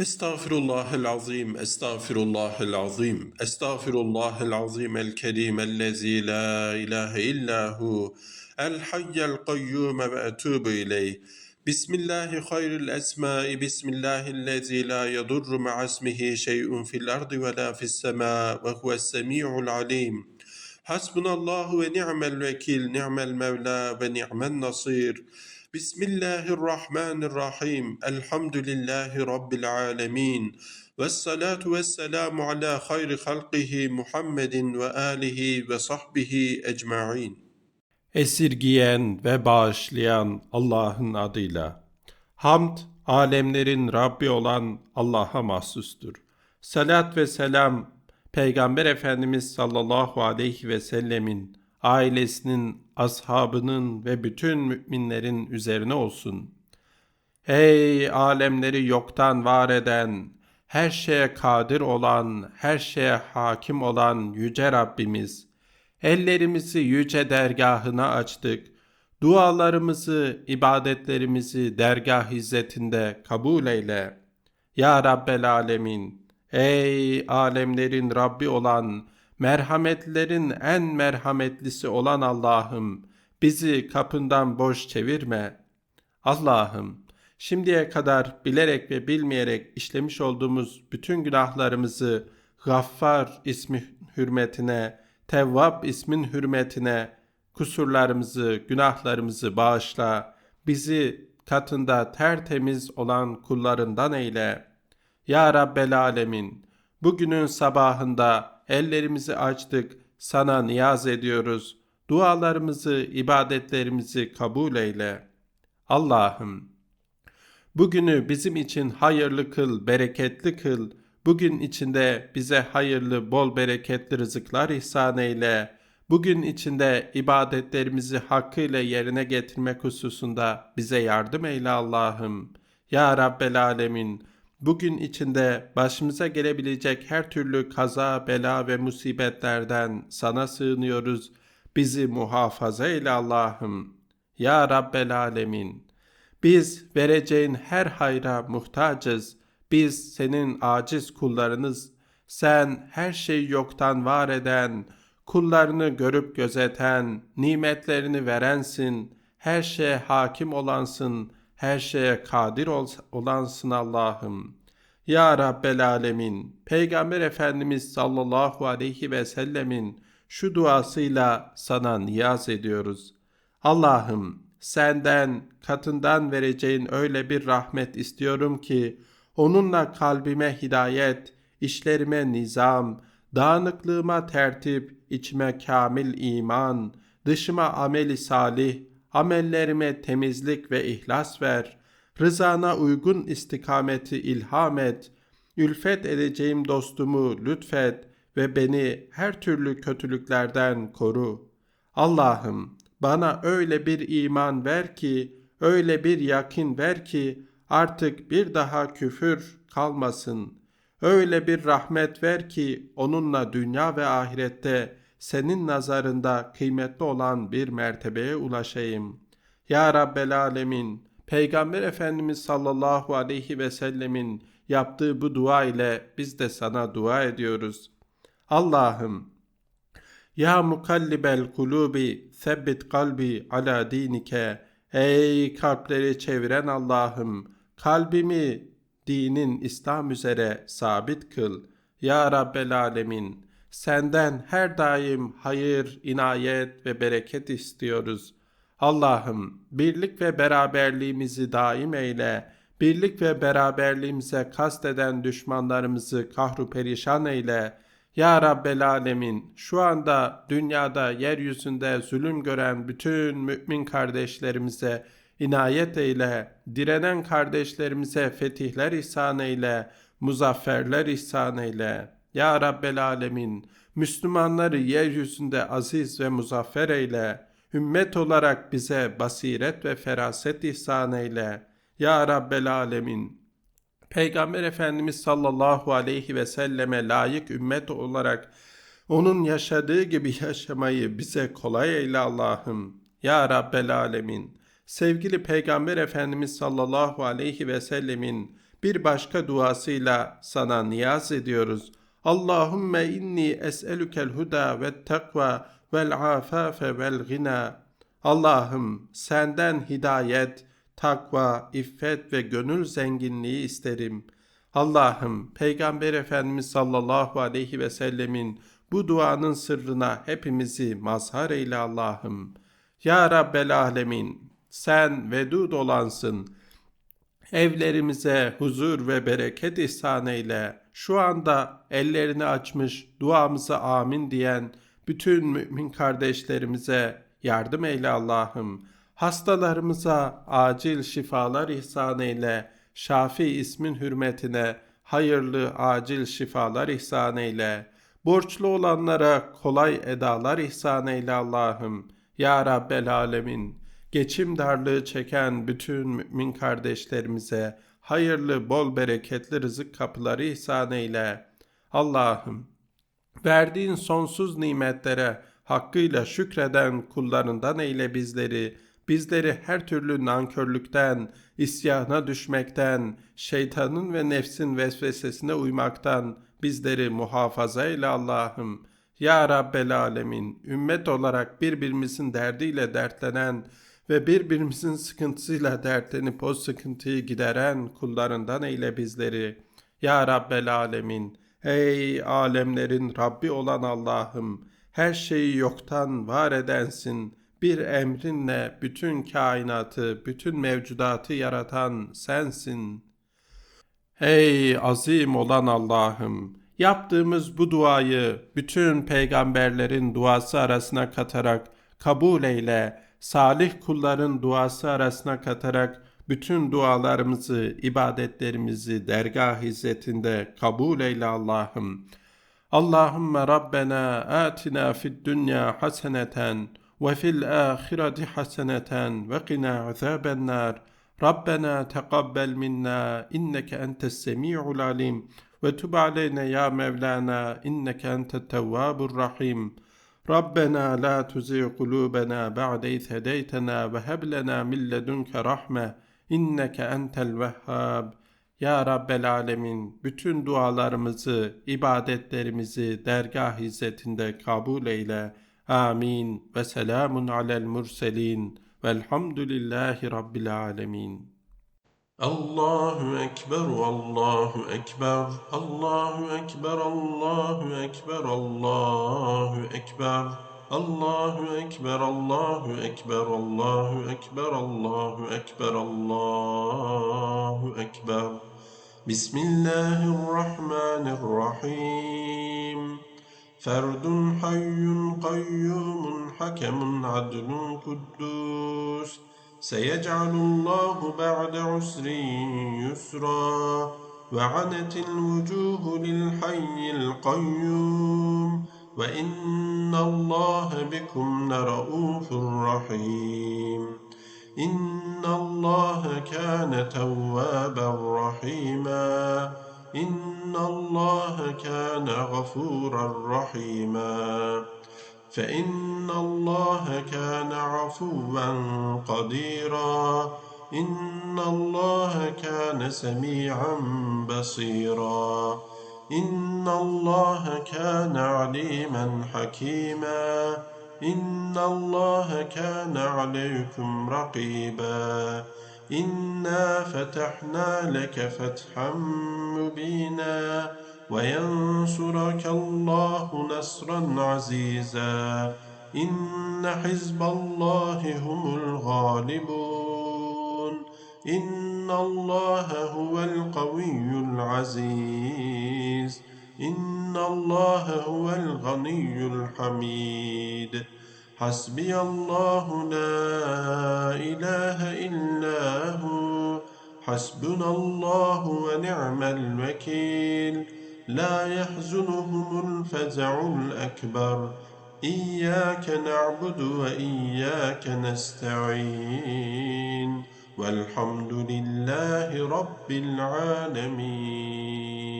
استغفر الله العظيم استغفر الله العظيم استغفر الله العظيم الكريم الذي لا إله إلا هو الحي القيوم وأتوب إليه. بسم الله خير الأسماء بسم الله الذي لا يضر مع اسمه شيء في الأرض ولا في السماء وهو السميع العليم. حسبنا الله ونعم الوكيل نعم المولى ونعم النصير. Bismillahirrahmanirrahim. Elhamdülillahi Rabbil alemin. Vessalatu vesselamu ala hayri halkihi Muhammedin ve alihi ve sahbihi ecma'in. Esirgiyen ve bağışlayan Allah'ın adıyla. Hamd, alemlerin Rabbi olan Allah'a mahsustur. Salat ve selam, Peygamber Efendimiz sallallahu aleyhi ve sellemin ailesinin, ashabının ve bütün müminlerin üzerine olsun. Ey alemleri yoktan var eden, her şeye kadir olan, her şeye hakim olan yüce Rabbimiz, ellerimizi yüce dergahına açtık. Dualarımızı, ibadetlerimizi dergah izzetinde kabul eyle. Ya Rabbel Alemin, ey alemlerin Rabbi olan, merhametlerin en merhametlisi olan Allah'ım, bizi kapından boş çevirme. Allah'ım, şimdiye kadar bilerek ve bilmeyerek işlemiş olduğumuz bütün günahlarımızı Gaffar ismi hürmetine, Tevvab ismin hürmetine kusurlarımızı, günahlarımızı bağışla. Bizi katında tertemiz olan kullarından eyle. Ya Rabbel Alemin, bugünün sabahında ellerimizi açtık, sana niyaz ediyoruz. Dualarımızı, ibadetlerimizi kabul eyle. Allah'ım, bugünü bizim için hayırlı kıl, bereketli kıl. Bugün içinde bize hayırlı, bol bereketli rızıklar ihsan eyle. Bugün içinde ibadetlerimizi hakkıyla yerine getirmek hususunda bize yardım eyle Allah'ım. Ya Rabbel Alemin, bugün içinde başımıza gelebilecek her türlü kaza, bela ve musibetlerden sana sığınıyoruz. Bizi muhafaza eyle Allah'ım. Ya Rabbel Alemin, biz vereceğin her hayra muhtacız. Biz senin aciz kullarınız. Sen her şeyi yoktan var eden, kullarını görüp gözeten, nimetlerini verensin, her şeye hakim olansın, her şeye kadir ol- olansın Allah'ım. Ya Rabbel Alemin, Peygamber Efendimiz sallallahu aleyhi ve sellemin şu duasıyla sana niyaz ediyoruz. Allah'ım senden katından vereceğin öyle bir rahmet istiyorum ki onunla kalbime hidayet, işlerime nizam, dağınıklığıma tertip, içime kamil iman, dışıma ameli salih, amellerime temizlik ve ihlas ver. Rızana uygun istikameti ilham et. Ülfet edeceğim dostumu lütfet ve beni her türlü kötülüklerden koru. Allah'ım bana öyle bir iman ver ki, öyle bir yakin ver ki artık bir daha küfür kalmasın. Öyle bir rahmet ver ki onunla dünya ve ahirette senin nazarında kıymetli olan bir mertebeye ulaşayım. Ya Rabbel Alemin, Peygamber Efendimiz sallallahu aleyhi ve sellemin yaptığı bu dua ile biz de sana dua ediyoruz. Allah'ım, ya mukallibel kulubi, sebbit kalbi ala dinike. Ey kalpleri çeviren Allah'ım, kalbimi dinin İslam üzere sabit kıl. Ya Rabbel Alemin, senden her daim hayır, inayet ve bereket istiyoruz. Allah'ım, birlik ve beraberliğimizi daim eyle. Birlik ve beraberliğimize kasteden düşmanlarımızı kahru perişan eyle. Ya Rabbel Alemin, şu anda dünyada yeryüzünde zulüm gören bütün mümin kardeşlerimize inayet eyle, direnen kardeşlerimize fetihler ihsan eyle, muzafferler ihsan eyle. Ya Rabbel Alemin, Müslümanları yeryüzünde aziz ve muzaffer eyle. Ümmet olarak bize basiret ve feraset ihsan eyle. Ya Rabbel Alemin, Peygamber Efendimiz sallallahu aleyhi ve selleme layık ümmet olarak onun yaşadığı gibi yaşamayı bize kolay eyle Allah'ım. Ya Rabbel Alemin. Sevgili Peygamber Efendimiz sallallahu aleyhi ve sellemin bir başka duasıyla sana niyaz ediyoruz. Allahümme inni es'elükel huda ve takva vel afafe vel gina. Allah'ım senden hidayet, takva, iffet ve gönül zenginliği isterim. Allah'ım Peygamber Efendimiz sallallahu aleyhi ve sellemin bu duanın sırrına hepimizi mazhar eyle Allah'ım. Ya Rabbel Alemin sen vedud olansın. Evlerimize huzur ve bereket ihsan eyle. Şu anda ellerini açmış duamıza amin diyen bütün mümin kardeşlerimize yardım eyle Allah'ım. Hastalarımıza acil şifalar ihsan eyle. Şafi ismin hürmetine hayırlı acil şifalar ihsan eyle. Borçlu olanlara kolay edalar ihsan eyle Allah'ım. Ya Rabbel Alemin. Geçim darlığı çeken bütün mümin kardeşlerimize hayırlı, bol bereketli rızık kapıları ihsan eyle. Allah'ım, verdiğin sonsuz nimetlere hakkıyla şükreden kullarından eyle bizleri. Bizleri her türlü nankörlükten, isyana düşmekten, şeytanın ve nefsin vesvesesine uymaktan bizleri muhafaza eyle Allah'ım. Ya Rabbel Alemin, ümmet olarak birbirimizin derdiyle dertlenen ve birbirimizin sıkıntısıyla dertlenip o sıkıntıyı gideren kullarından eyle bizleri. Ya Rabbel Alemin, ey alemlerin Rabbi olan Allah'ım, her şeyi yoktan var edensin. Bir emrinle bütün kainatı, bütün mevcudatı yaratan sensin. Ey azim olan Allah'ım, yaptığımız bu duayı bütün peygamberlerin duası arasına katarak kabul eyle. Salih kulların duası arasına katarak bütün dualarımızı, ibadetlerimizi dergah izzetinde kabul eyle Allah'ım. Allahümme Rabbena atina fid dünya haseneten ve fil ahireti haseneten ve qina azaben nar. Rabbena teqabbel minna inneke entes semi'ul alim ve tub aleyna ya Mevlana inneke entet tevvabur rahim. Rabbena la tuzi kulubena ba'de iz hedeytena ve heb lena min ledunke rahme inneke entel. Ya Rabbel Alemin bütün dualarımızı, ibadetlerimizi dergah hizmetinde kabul eyle. Amin ve selamun alel murselin velhamdülillahi Rabbil Alemin. Allahu Ekber, Allahu Ekber, Allahu Ekber, Allahu Ekber, Allahu Ekber. Allahu Ekber, Allahu Ekber, Allahu Ekber, Allahu Ekber, Allahu Ekber. Bismillahirrahmanirrahim. Ferdun hayyun kayyumun hakemun adlun kuddus. سيجعل الله بعد عسر يسرا وعنت الوجوه للحي القيوم وإن الله بكم لرؤوف رحيم. إن الله كان توابا رحيما. إن الله كان غفورا رحيما. فإن الله كان عفوا قديرا. إن الله كان سميعا بصيرا. إن الله كان عليما حكيما. إن الله كان عليكم رقيبا. إنا فتحنا لك فتحا مبينا. وينصرك الله نصرا عزيزا إن حزب الله هم الغالبون إن الله هو القوي العزيز إن الله هو الغني الحميد حسبي الله لا إله إلا هو حسبنا الله ونعم الوكيل لا يحزنهم الفزع الأكبر. إياك نعبد وإياك نستعين. والحمد لله رب العالمين.